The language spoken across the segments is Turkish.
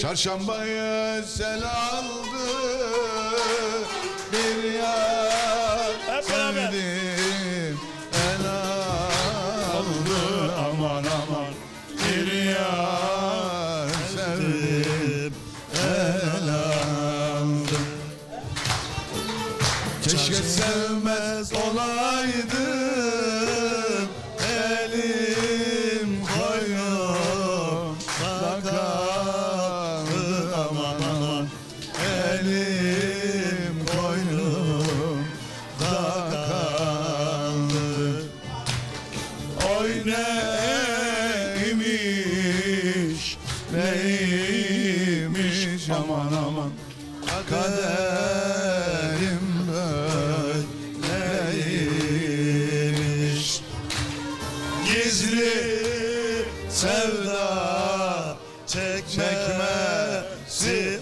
Çarşambaya sel aldı bir yar Hep sevdim el aldı. Aman aman. Bir yar sevdim neymiş aman aman. Kaderim böyleymiş. Gizli sevda çekmesi.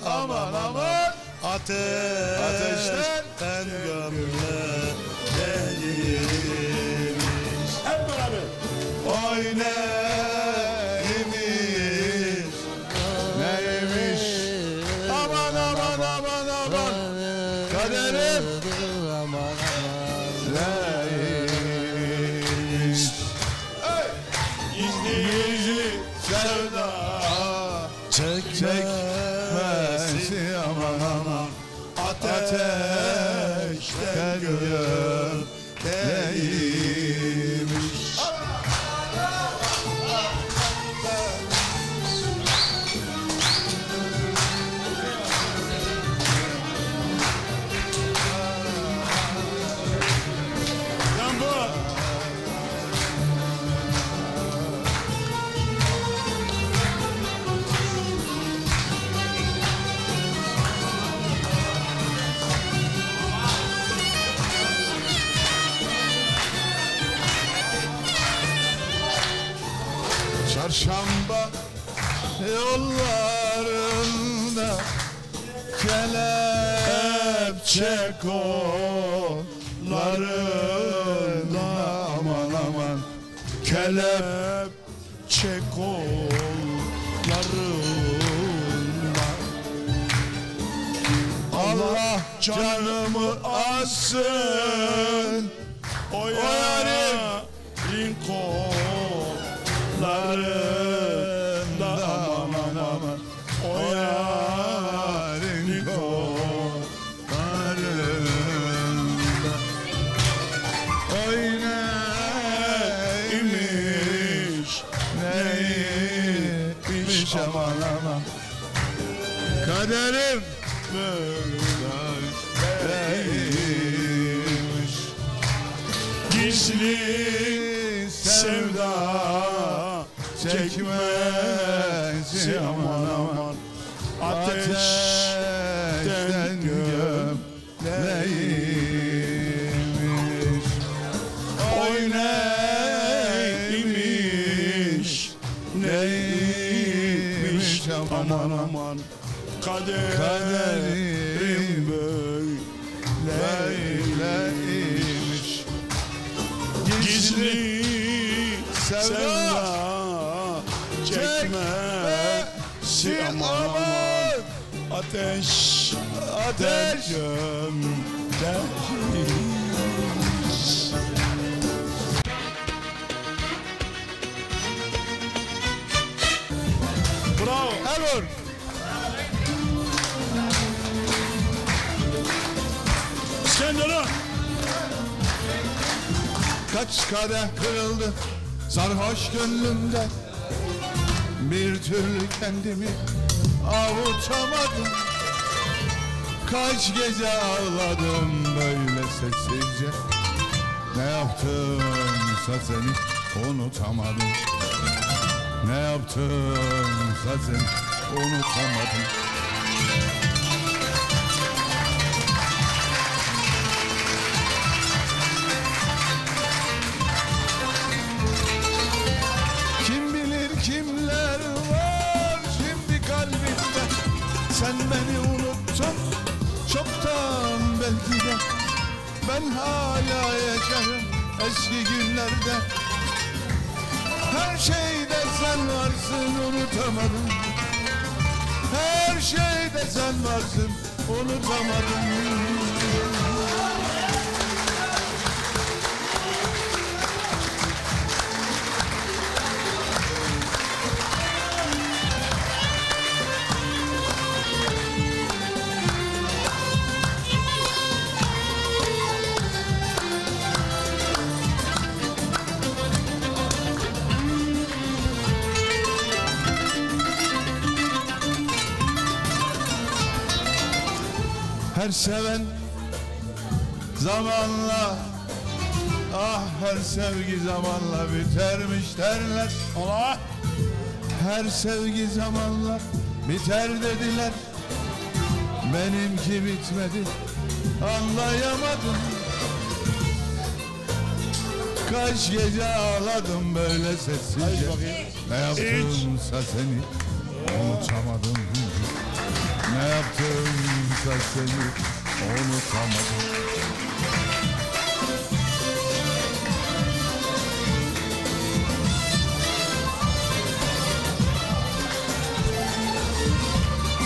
Aman aman. Ateş, Ateşten gömle değilmiş. Hep beraber. Oy Kaderim. Neymiş Gizli sevda Çekmesi aman aman Ateşten gömleğiymiş Çarşamba yollarında kelepçe kollarında. Aman aman. Kelepçe kollarında. Allah canımı alsın. O yarim kollarında aman aman. O yarın kollarında Oy neymiş neymiş aman aman. Kaderim böyleymiş Gizli ateşten gömleğiymiş Oy neymiş? Neymiş aman aman. Kader. kaderim böyleymiş. Gizli sevda ateş ateş gömleğiymiş. Bravo. Erol İskenderun. Kaç kadeh kırıldı sarhoş gönlümde Bir türlü kendimi avutamadım. Kaç gece ağladım böyle sessizce. Ne yaptımsa seni unutamadım. Ne yaptımsa seni unutamadım de Ben hala yaşarım eski günlerde. Her şeyde sen varsın unutamadım. Her şeyde sen varsın unutamadım Her seven zamanla Ah her sevgi zamanla bitermiş derler. Allah. Her sevgi zamanla biter dediler. Benimki bitmedi anlayamadım. Kaç gece ağladım böyle sessizce. Ne yaptımsa seni unutamadım. Ne yaptımsa seni unutamadım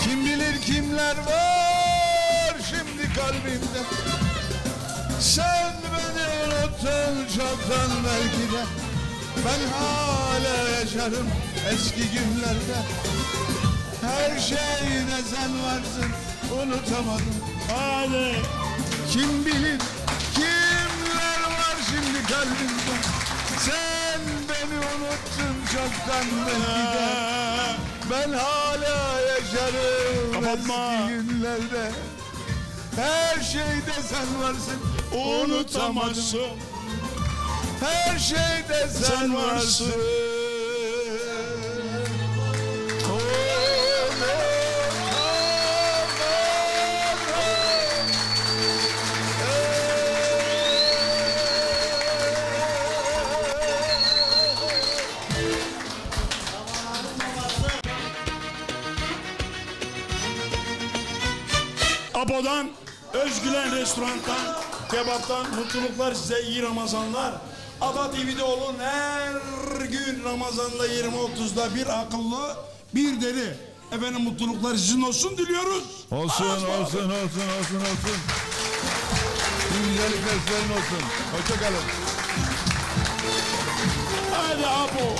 Kim bilir kimler var şimdi kalbimde? Sen beni unuttun belki de. Ben hala yaşarım eski günlerde. Her şeyde sen varsın unutamadım Hadi. Kim bilir kimler var şimdi kalbimde Sen beni unuttun çoktan belki ben hala yaşarım Kapatma. eski günlerde Her şeyde sen varsın unutamadım Unutamazsın. Her şeyde sen, Sen varsın varsın. Apo'dan, Özgülen Restoran'tan, kebaptan mutluluklar size iyi Ramazanlar. Aba TV'de olun her gün Ramazan'da 20.30'da bir akıllı bir deli. Efendim mutluluklar sizin olsun diliyoruz. Olsun olsun olsun olsun olsun Güzellikler sizlerin olsun Hoşçakalın Hadi Apo.